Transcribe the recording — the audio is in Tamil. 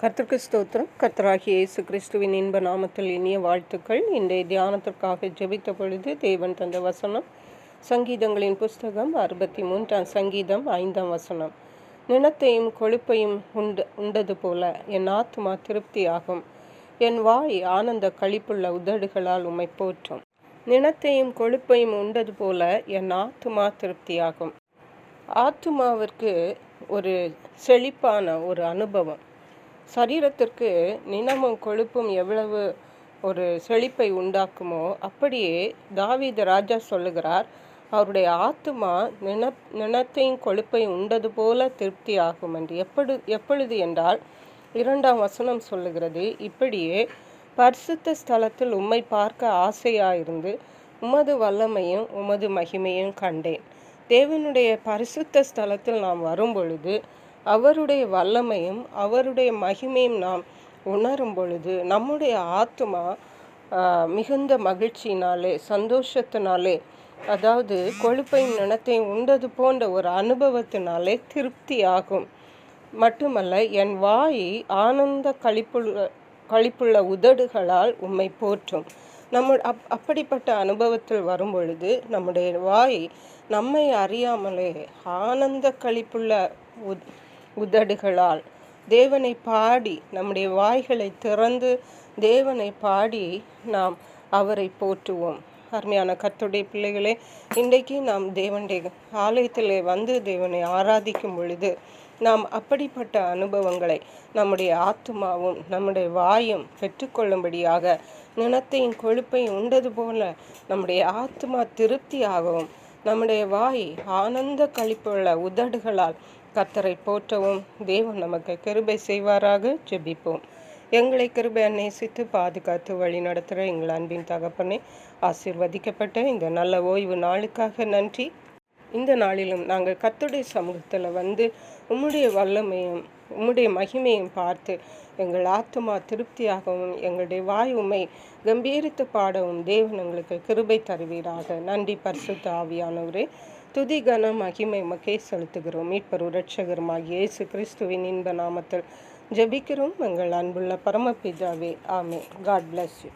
கர்த்தருக்கு ஸ்தோத்திரம். கர்த்தராகிய இயேசு கிறிஸ்துவின் இன்ப நாமத்தில் இனிய வாழ்த்துக்கள். இன்றைய தியானத்திற்காக ஜெபித்த பொழுது தேவன் தந்த வசனம் சங்கீதங்களின் புஸ்தகம் அறுபத்தி மூன்றாம் சங்கீதம் ஐந்தாம் வசனம். நினத்தையும் கொழுப்பையும் உண்டு உண்டது போல என் ஆத்மா திருப்தியாகும். என் வாய் ஆனந்த களிப்புள்ள உதடுகளால் உம்மை போற்றும். நினத்தையும் கொழுப்பையும் உண்டது போல என் ஆத்துமா திருப்தியாகும். ஆத்துமாவிற்கு ஒரு செழிப்பான ஒரு அனுபவம். சரீரத்திற்கு நினமும் கொழுப்பும் எவ்வளவு ஒரு செழிப்பை உண்டாக்குமோ அப்படியே தாவீது ராஜா சொல்லுகிறார் அவருடைய ஆத்துமா நின நினத்தையும் கொழுப்பையும் உண்டது போல திருப்தி ஆகும் என்று. எப்படு எப்பொழுது என்றால் இரண்டாம் வசனம் சொல்லுகிறது இப்படியே பரிசுத்த ஸ்தலத்தில் உம்மை பார்க்க ஆசையாயிருந்து உமது வல்லமையும் உமது மகிமையும் கண்டேன். தேவனுடைய பரிசுத்த ஸ்தலத்தில் நாம் வரும் பொழுது அவருடைய வல்லமையும் அவருடைய மகிமையும் நாம் உணரும் பொழுது நம்முடைய ஆத்மா மிகுந்த மகிழ்ச்சியினாலே சந்தோஷத்தினாலே அதாவது கொழுப்பையும் நினத்தையும் உண்டது போன்ற ஒரு அனுபவத்தினாலே திருப்தி ஆகும் மட்டுமல்ல என் வாய் ஆனந்த கழிப்புள்ள கழிப்புள்ள உதடுகளால் உம்மை போற்றும். நம்ம அப் அப்படிப்பட்ட அனுபவத்தில் வரும் பொழுது நம்முடைய வாய் நம்மை அறியாமலே ஆனந்த கழிப்புள்ள உத் உதடுகளால். தேவனை பாடி நம்முடைய வாய்களை திறந்து தேவனை பாடி நாம் அவரை போற்றுவோம். அருமையான கத்துடைய பிள்ளைகளே இன்றைக்கு நாம் தேவனுடைய ஆலயத்தில் வந்து தேவனை ஆராதிக்கும் பொழுது நாம் அப்படிப்பட்ட அனுபவங்களை நம்முடைய ஆத்மாவும் நம்முடைய வாயும் பெற்றுக்கொள்ளும்படியாக நினத்தையும் கொழுப்பையும் உண்டது போல நம்முடைய ஆத்மா திருப்தியாகவும் நம்முடைய வாய் ஆனந்த கழிப்புள்ள உதடுகளால் கத்தரை போற்றவும் தேவன் நமக்கு கிருபை செய்வாராக ஜெபிப்போம். எங்களை கிருபை நேசித்து பாதுகாத்து வழி நடத்துகிற எங்கள் அன்பின் தகப்பனே ஆசிர்வதிக்கப்பட்ட இந்த நல்ல ஓய்வு நாளுக்காக நன்றி. இந்த நாளிலும் நாங்கள் கத்துடைய சமூகத்தில் வந்து உம்முடைய வல்லமையும் உம்முடைய மகிமையும் பார்த்து எங்கள் ஆத்மா திருப்தியாகவும் எங்களுடைய வாயுமை கம்பீரித்து பாடவும் தேவன் எங்களுக்கு கிருபை தருவீராக. நன்றி பரிசுத்த ஆவியானவரே. துதி கன மகிமை மக்கே செலுத்துகிறோம். மீட்பர் உரட்சகருமாகிய இயேசு கிறிஸ்துவின் இன்ப நாமத்தில் ஜெபிக்கிறோம். எங்கள் அன்புள்ள பரமபிதாவே ஆமே காட் பிளஸ் யூ